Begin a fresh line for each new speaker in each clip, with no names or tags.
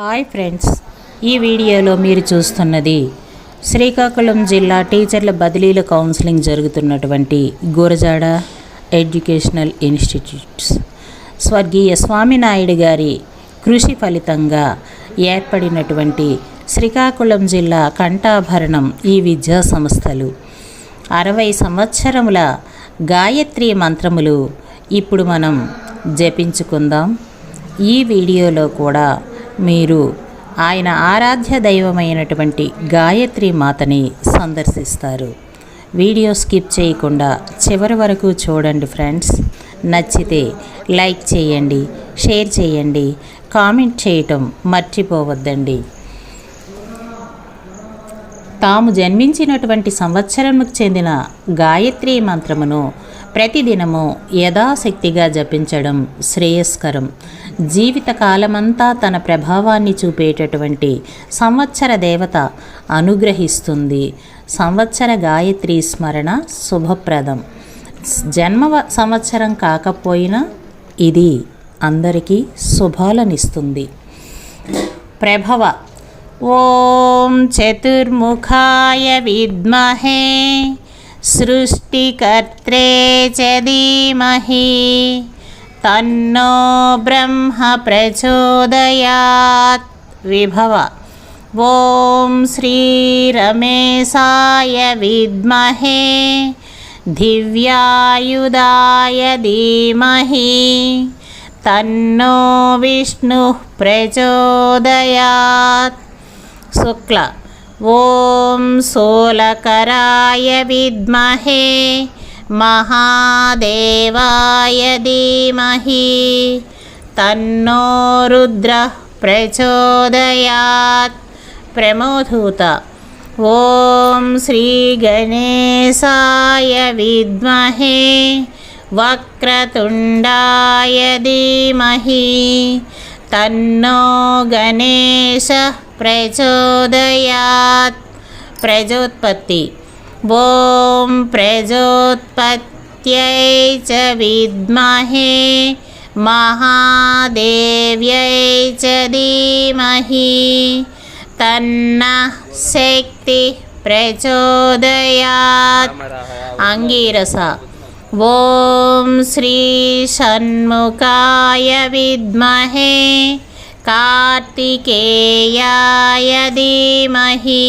Hi friends ఈ వీడియోలో మీరు చూస్తున్నది శ్రీకాకుళం జిల్లా టీచర్ల బదిలీల కౌన్సిలింగ్ జరుగుతున్నటువంటి గురజాడ ఎడ్యుకేషనల్ ఇన్స్టిట్యూట్స్. స్వర్గీయ స్వామినాయుడు గారి కృషి ఫలితంగా ఏర్పడినటువంటి శ్రీకాకుళం జిల్లా కంఠాభరణం ఈ విద్యా సంస్థలు. అరవై సంవత్సరముల గాయత్రి మంత్రములు ఇప్పుడు మనం జపించుకుందాం. ఈ వీడియోలో కూడా మీరు ఆయన ఆరాధ్య దైవమైనటువంటి గాయత్రి మాతని సందర్శిస్తారు. వీడియో స్కిప్ చేయకుండా చివరి వరకు చూడండి ఫ్రెండ్స్. నచ్చితే లైక్ చేయండి షేర్ చేయండి కామెంట్ చేయటం మర్చిపోవద్దండి. తాము జన్మించినటువంటి సంవత్సరంకు చెందిన గాయత్రి మంత్రమును ప్రతిదినము యథాశక్తిగా జపించడం శ్రేయస్కరం. జీవితకాలమంతా తన ప్రభావాన్ని చూపేటటువంటి సంవత్సర దేవత అనుగ్రహిస్తుంది. సంవత్సర గాయత్రి స్మరణ శుభప్రదం. జన్మ సంవత్సరం కాకపోయినా ఇది అందరికీ శుభాలనిస్తుంది. ప్రభవ ఓం చతుర్ముఖాయ విద్మహే సృష్టికర్త్రే చ ధీమహి తన్నో బ్రహ్మ ప్రచోదయాత్ విభవ ఓం శ్రీరమేశాయ విద్మహే దివ్యాయుధాయ ధీమహి తన్నో విష్ణు ప్రచోదయాత్ శుక్ల ఓం సోలకరాయ విద్మహే మహాదేవాయ ధీమహి తన్నో రుద్ర ప్రచోదయాత్. ప్రమోధూత ఓం శ్రీ గణేశాయ విద్మహే వక్రతుండాయ ధీమహి తన్నో గణేశ ప్రచోదయాత్. ప్రజోత్పత్తి. ఓం ప్రజోత్పత్త్యై చ విద్మహే. మహాదేవ్యై చ ధీమహి. తన్న శక్తి ప్రచోదయాత్. అంగీరస. ఓం శ్రీ షణ్ముఖాయ విద్మహే. కార్తికేయాయ ధీమహి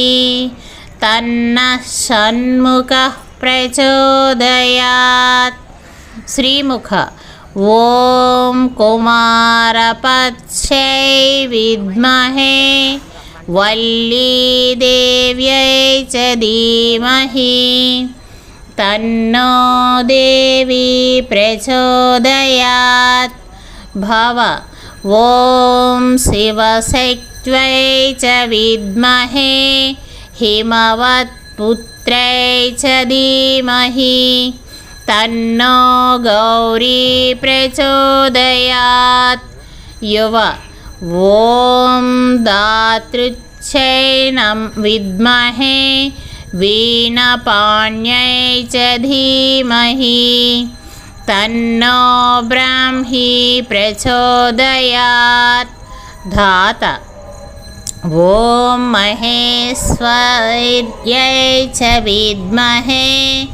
తన్న షణ్ముఖ ప్రచోదయాత్ శ్రీముఖ ఓం కుమారపత్స్యై విద్మహే వల్లీదేవ్యై చ ధీమహి తన్నో దేవీ ప్రచోదయాత్ భవ ॐ शिवशक्त्यै च विद्महे हिमवत्पुत्र्यै च धीमहि। तन्नो गौरी प्रचोदयात्। युव ॐ दातृच्छैनं विद्महे वीणपाण्यै च धीमहि। తన్నో బ్రాహ్మీ ప్రచోదయాత్. ధాత. ఓం మహేశ్వర్యై చ విద్మహే.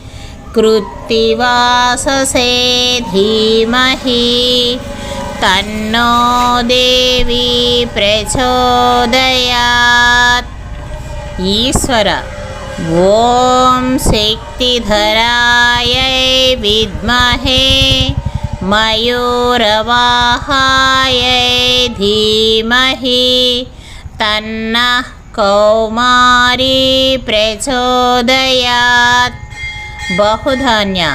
కృత్తివాససే ధీమహి. తన్నో దేవీ ప్రచోదయాత్. ఈశ్వర. ॐ शक्तिधरायै विद्महे मयूरवाहायै धीमहि तन्नः कौमारी प्रचोदयात्। बहुधन्या।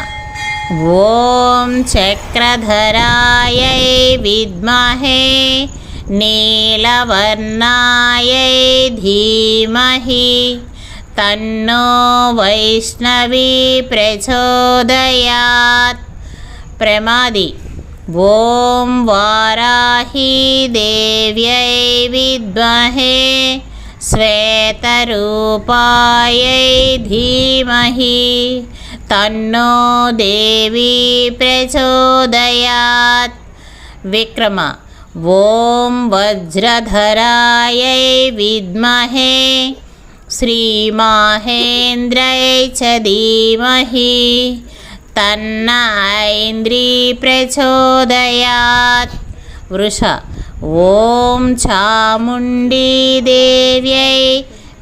ॐ चक्रधरायै विद्महे नीलवर्णायै धीमहि। तन्नो वैष्णवी प्रचोदयात् प्रमादि ॐ वाराही देव्यै विद्महे श्वेतरूपायै धीमहि तन्नो देवी प्रचोदयात् विक्रम ॐ वज्रधरायै विद्महे श्रीमाहेन्द्रै च धीमहि तन्न ऐन्द्री प्रचोदयात् वृष ॐ चामुण्डीदेव्यै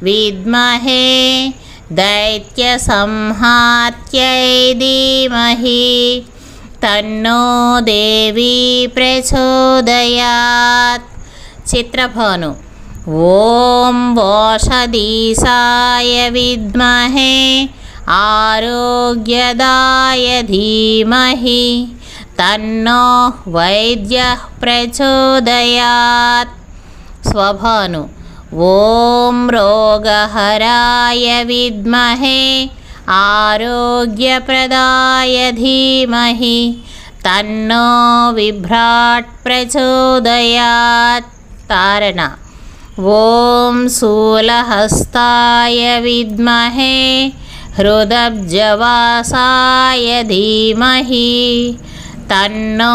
विद्महे दैत्यसंहात्यै धीमहि तन्नो देवी प्रचोदयात् चित्रभानु ఓం ఓషధీసాయ విద్మహే ఆరోగ్యదాయ ధీమహి తన్నో వైద్య ప్రచోదయాత్. స్వభాను ఓం రోగహరాయ విద్మహే ఆరోగ్యప్రదాయ ధీమహి తన్నో విభ్రాట్ ప్రచోదయాత్. తారణ ॐ शूलहस्ताय विद्महे हृदब्जवासाय धीमहि तन्नो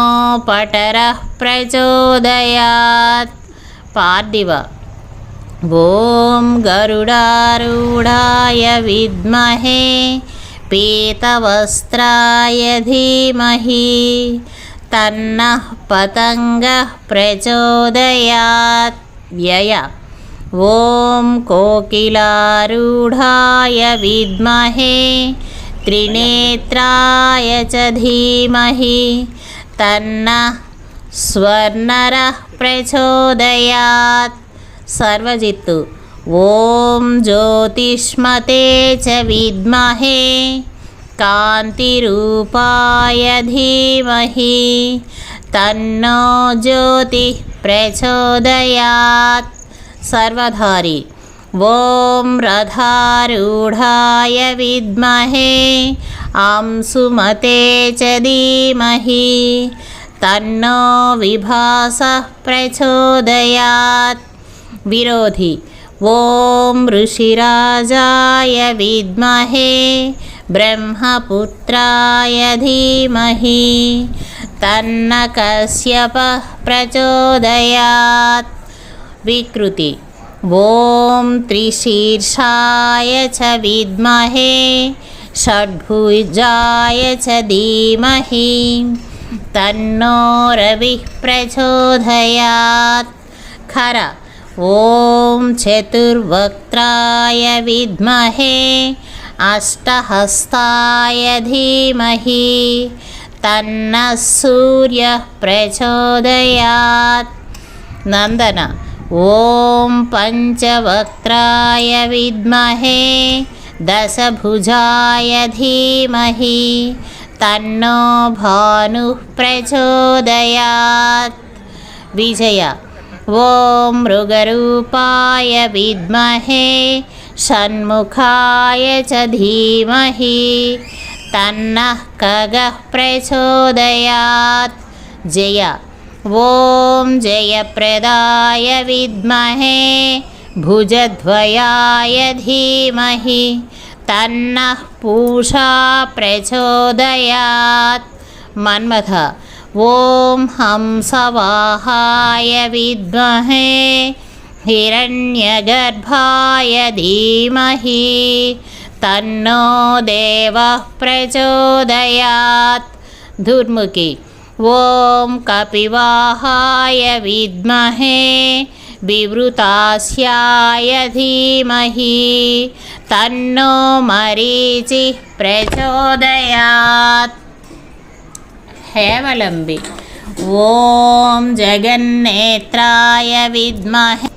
पटरः प्रचोदयात् पार्थिव ॐ गरुडारूढाय विद्महे पीतवस्त्राय धीमहि तन्नः पतङ्गः प्रचोदयात् व्यय ॐ कोकिलारूढाय विद्महे त्रिनेत्राय च धीमहि तन्नः स्वर्णरः प्रचोदयात् सर्वजित्तु ॐ ज्योतिष्मते च विद्महे कान्तिरूपाय धीमहि तन्नो ज्योतिः ప్రచోదయాత్ సర్వధారి ఓం రథారూఢాయ విద్మహే ఆం సుమతే చ ధీమహి తన్నో విభాస ప్రచోదయాత్ విరోధి ఓం ఋషిరాజాయ విద్మహే బ్రహ్మపుత్రాయ ధీమహి తన్న కశ్యప ప్రచోదయాత్ వికృతి ఓం త్రిశీర్షాయ చ విద్మహే షడ్భుజాయ చ ధీమహి తన్నో రవి ప్రచోదయాత్ ఖర ఓం చతుర్వక్త్రాయ విద్మహే అష్టహస్తాయ ధీమహి తన్న సూర్య ప్రచోదయాత్. నందన ఓం పంచవక్త్రాయ విద్మహే దశభుజాయ ధీమహి తన్నో భాను ప్రచోదయాత్. విజయ ఓం మృగరూపాయ విద్మహే షణ్ముఖాయ చ ధీమహి तन्नः खगः प्रचोदयात्। जय। ॐ जयप्रदाय विद्महे। भुजद्वयाय धीमहि। तन्नः पूषा प्रचोदयात्। मन्मथ। ॐ हंसवाहाय विद्महे। हिरण्यगर्भाय धीमहि तन्नो देवः प्रचोदयात्। दुर्मुखी ॐ कपिवाहाय विद्महे। विवृतास्याय धीमहि। तन्नो मरीचिः प्रचोदयात्। हेवलम्बि ॐ जगन्नेत्राय विद्महे।